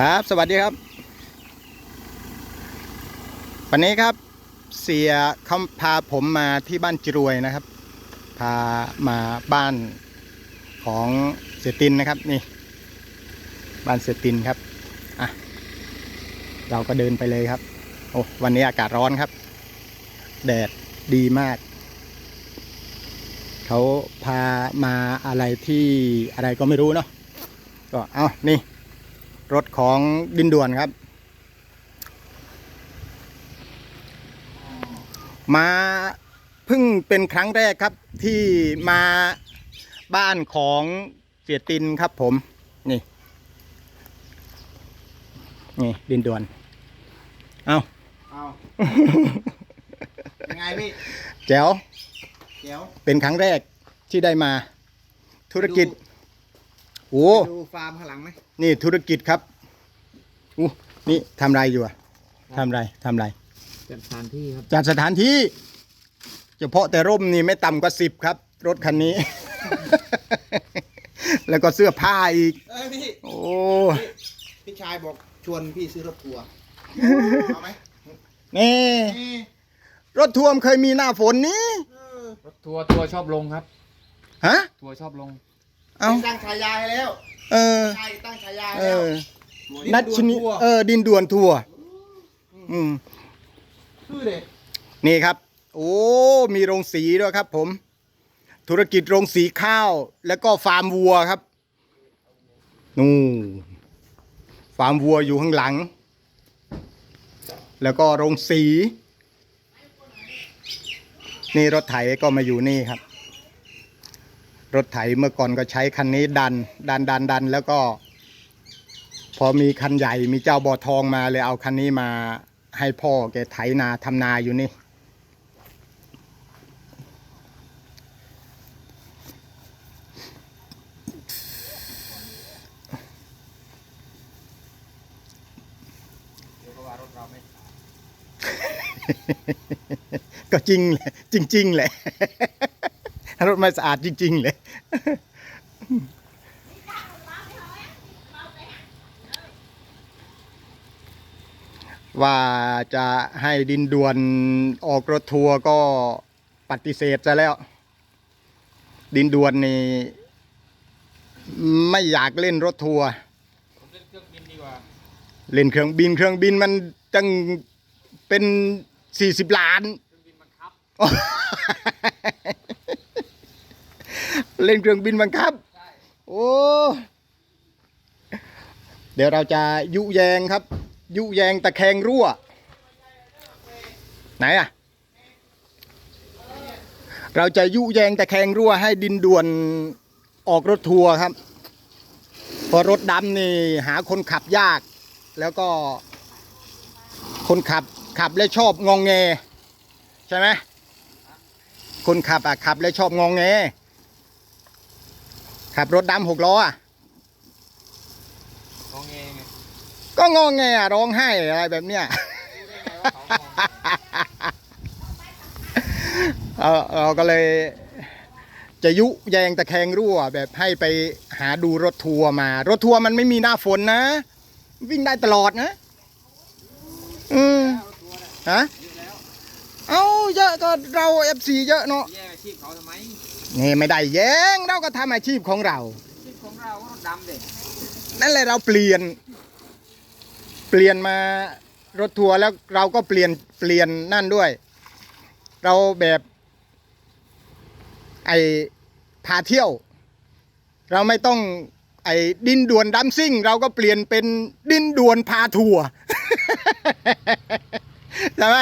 ครับ สวัสดีครับ วันนี้ครับ เสียเขาพาผมมาที่บ้านจรวยนะครับ พามาบ้านของเสียตินนะครับนี่ บ้านเสียตินครับอะเราก็เดินไปเลยครับ โอ้วันนี้อากาศร้อนครับ แดดดีมากเขาพามาอะไรที่อะไรก็ไม่รู้เนาะก็เอานี่ รถของดินด่วนครับ มาเพิ่งเป็นครั้งแรกครับที่มาบ้านของเสียตินครับผม นี่ นี่ ดินด่วน เอาเอายังไงพี่แจ๋วเดี๋ยวเป็นครั้งแรกที่ได้มาธุรกิจ โอ้ดูฟาร์มข้างหลังไหมนี่ธุรกิจครับอู้นี่ทำไรอยู่อะทำไรทำไรจัดสถานที่ครับจัดสถานที่ เฉพาะแต่ร่มนี่ไม่ต่ำกว่าสิบครับ รถคันนี้ แล้วก็เสื้อผ้าอีก เอ้ยพี่โอ้พี่ชายบอกชวนพี่ซื้อรถทัวร์เอาไหมนี่นี่รถทัวร์มนเคยมีหน้าฝนนี้เออรถทัวร์ทัวร์ชอบลงครับ ฮะ ทัวร์ชอบลง เอาตั้งฉายาให้แล้วเออ ใช่ตั้งฉายาให้เอแล้วอ นัดชนิดเออ ดินด่วนทัวร์อืมชื่อเด็กนี่ครับ โอ้ มีโรงสีด้วยครับผม ธุรกิจโรงสีข้าว แล้วก็ฟาร์มวัวครับ นู่นฟาร์มวัวอยู่ข้างหลัง แล้วก็โรงสี นี่รถไถก็มาอยู่นี่ครับ รถไถเมื่อก่อนก็ใช้คันนี้ดัน ดันดันดัน แล้วก็ พอมีคันใหญ่มีเจ้าบ่อทองมาเลยเอาคันนี้มาให้พ่อแกไถนาทำนาอยู่นี่ ก็จริงแหละจริง ๆ แหละ รถไม่สะอาดจริง ๆ เลย ว่าจะให้ดินด่วนออกรถทัวร์ก็ปฏิเสธซะแล้ว ดินด่วนนี่ไม่อยากเล่นรถทัวร์ผมเล่นเครื่องบินดีกว่า เล่นเครื่องบินเครื่องบินมันจังเป็นสี่สิบล้าน เครื่องบินบังคับ เล่นเครื่องบินบังคับ โอ้ เดี๋ยวเราจะยุแยงครับ ยุแยงตะแคงรั่ว ไหนอะเราจะยุแยงตะแคงรั่วให้ดินด่วนออกรถทัวร์ครับเพราะรถดำนี่หาคนขับยาก แล้วก็คนขับขับแล้วชอบงองแง ใช่ไหมคนขับอะขับแล้วชอบงองแง ขับรถดำหกล้ออะงองเงไงก็งองแงอะร้องไห้อะไรแบบเนี้ยรู้ได้ไงว่าเขางองเงเออเราก็เลย จะยุแยงตะแคงรั่ว แบบให้ไปหาดูรถทัวร์มา รถทัวร์มันไม่มีหน้าฝนนะ วิ่งได้ตลอดนะ อืมฮะ เอาเยอะก็เราเอฟซีเยอะเนาะ แย่งอาชีพเขาทำไม นี่ไม่ได้แย้งเราก็ทำอาชีพของเราอาชีพของเราก็รถดำเด็กนั่นแหละเราเปลี่ยน เปลี่ยนมารถทัวร์แล้วเราก็เปลี่ยนเปลี่ยนนั่นด้วย เราแบบ ไอพาเที่ยว เราไม่ต้อง ไอ้ดินด่วนดัมซิ่ง เราก็เปลี่ยนเป็นดินด่วนพาทัวร์ใช่ไหม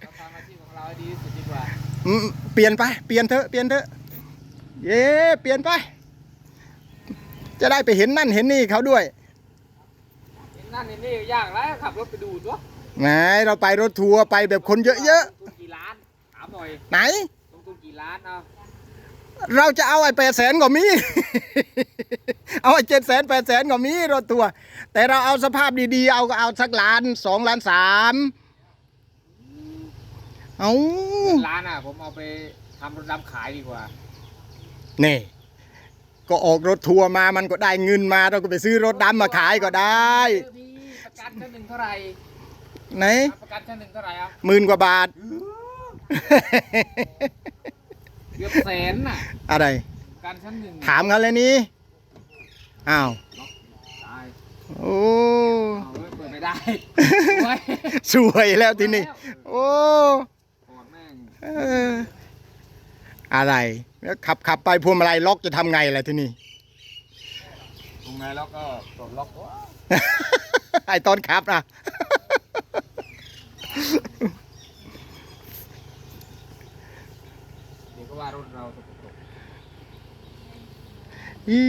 เราทำอาชีพของเราให้ดีที่สุดดีกว่าอืมเปลี่ยนไป เปลี่ยนเถอะ เปลี่ยนเถอะ เย้เปลี่ยนไป จะได้ไปเห็นนั่นเห็นนี่เขาด้วย เห็นนั่นเห็นนี่ยากแล้วขับรถไปดูตัวไงเราไปรถทัวร์ไปแบบคนเยอะลงทุนกี่ล้านถามหน่อยๆไหน ลงทุนกี่ล้านเอาเราจะเอาไอ้แปดแสนก็มี เอาไอ้เจ็ดแสนแปดแสนก็มีรถทัวร์แต่เราเอาสภาพดีๆ เอาก็เอาสักล้านสองล้านสามเอาล้านอะผมเอาไปทำรถดำขายดีกว่า นี่ ก็ออกรถทัวร์มามันก็ได้เงินมาเราก็ไปซื้อรถดำมาขายก็ได้เออพี่ประกันชั้นหนึ่งเท่าไหร่ไหนประกันชั้นหนึ่งเท่าไหร่ครับหมื่นกว่าบาทเกือบแสนน่ะอะไรประกันชั้นหนึ่งถามเขาเลยนี่อ้าวตายโอ้เอาเว้ยเปิดไม่ได้โอ้ยสวยแล้วทีนี้โอ้ป อดแม่งเอออะไรแล้วขับขับไปพวงมาลัยล็อกจะทำไงล่ะทีนี้ตรงไหนแล้วก็ปลดล็อกว้าไอตอนขับนะเดี๋ยวก็ว่ารถเราตกตกอี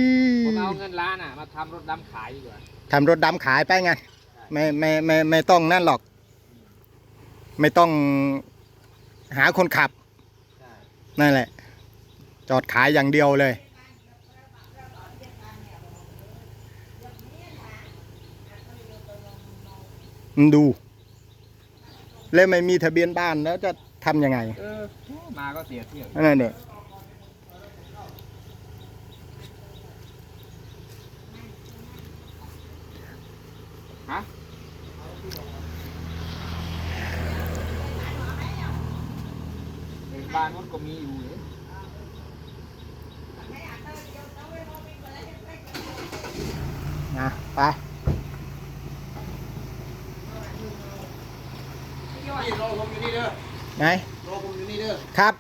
ผมเอาเงินล้านอะมาทำรถดำขายดีกว่าทำรถดำขายไปไงไม่ไม่ไม่ไม่ต้องนั่นหรอก ไม่ต้องหาคนขับใช่ นั่นแหละ จอดขายอย่างเดียวเลยมันดู แล้วไม่มีทะเบียนบ้านแล้วจะทำยังไง เออ มาก็เสียเที่ยว นั่นเนี่ย ฮะเออ บ้านนู้นก็มีอยู่เลยนะไปพี่รอผมอยู่นี่เด้อไหนรอผมอยู่นี่เด้อครับ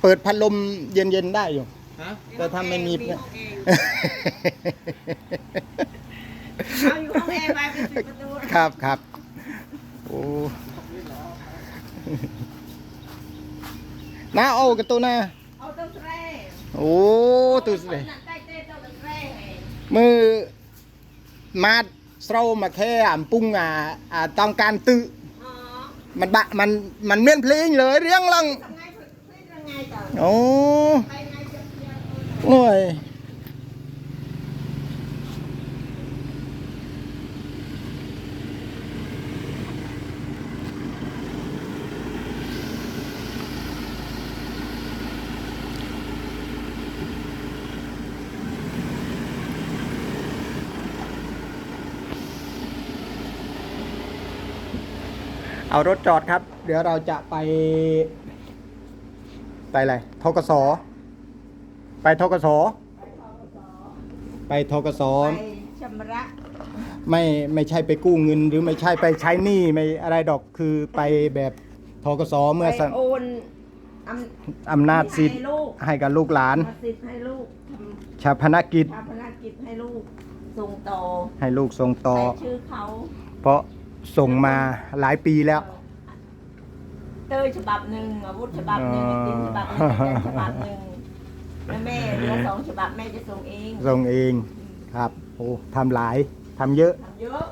เปิดพัดลมเย็นๆได้อยู่ ฮะแต่ถ้าไม่มีเนี่ยเอาอยู่ห้องแอร์ไปไปปิดประตู ครับครับโอ้ น้าโอ้กระตัวน่ะเอาตัวแตรโอ้ตัวสินั่นใต้เต้ตัวแตรให้มือมาเศร้ามาแค่อ่ำปุ้งอ่าอ่าต้องการตื้ออ๋อมันบะมันมันเมียนเพลงเลยเรียงลังทำไงฝึกเล่นยังไงต่อโอ้ ไปไงจะเพียง โอ้ย เอารถจอดครับ เดี๋ยวเราจะไป ไปอะไรทกสไปทกสไปทกสไปชำระไม่ไม่ใช่ไปกู้เงิน หรือไม่ใช่ไปใช้หนี้ไม่อะไรดอกคือไปแบบทกสเมื่อไปสโอนอำอำนาจสิทธิ์ให้ลูกให้กับลูกหลาน มาสิทธิ์ให้ลูกทชาพนกิจำชาพนักกิจให้ลูกส่งต่อให้ลูกส่งต่อ ใส่ชื่อเขาเพราะ ส่งมาหลายปีแล้ว เต้ยฉบับหนึ่งอาวุธฉบับหนึ่งไอติมฉบับหนึ่งแจนฉบับหนึ่งแล้วแม่เหลือสองฉบับแม่จะส่งเองส่งเองครับโอ้ทำหลายทำเยอะ ทำเยอะ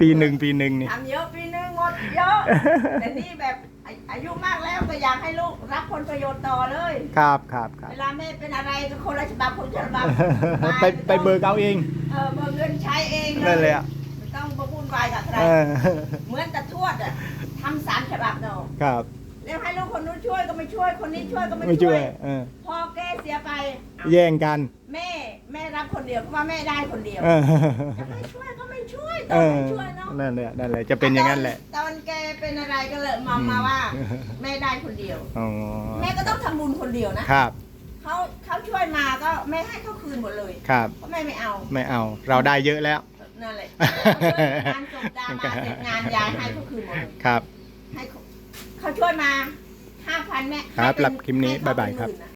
ปีหนึ่งปีหนึ่งนี่ ทำเยอะปีนึงหมดเยอะ แต่นี่แบบอาอายุมากแล้วก็อยากให้ลูกรับผลประโยชน์ต่อเลย ครับครับครับ เวลาแม่เป็นอะไรก็คนละฉบับคนละฉบับไปไปเบิกเอาเอง เออเบิกเงินใช้เองนั่นเลยอะไม่ต้องมาวุ่ นวายกับใครเออเหมือนตะทวดอะทำสามฉบับเนาะครับ แล้วให้ลูกคนนู้นช่วยก็ไม่ช่วยคนนี้ช่วยก็ไม่ไม่ช่วยเออพอแกเสียไปเอาแย่งกันแม่แม่รับคนเดียวเพราะว่าแม่ได้คนเดียวเออจะไม่ช่วยก็ไม่ช่วยเอต้องอไม่ช่วยเนาะนั่นแหละนั่นแหละจะเป็นอย่างนั้นแหละตอนแกเป็นอะไรก็เลยมองมาว่าอืมแม่ได้คนเดียว อ๋อแม่ก็ต้องทำบุญคนเดียวนะครับ เขาเขาช่วยมาก็แม่ให้เขาคืนหมดเลยครับ เพราะแม่ไม่เอา ไม่เอาเราได้เยอะแล้ว นั่นแหละงานจบดามาเสร็จงานยายให้เขาคืนหมดเลยครับ ให้เขาเขาช่วยมาห้าพันแม่ครับให้เป็นรับคลิปนี้ให้เขบ๊ายบายครับเป็นหมื่นน่ะ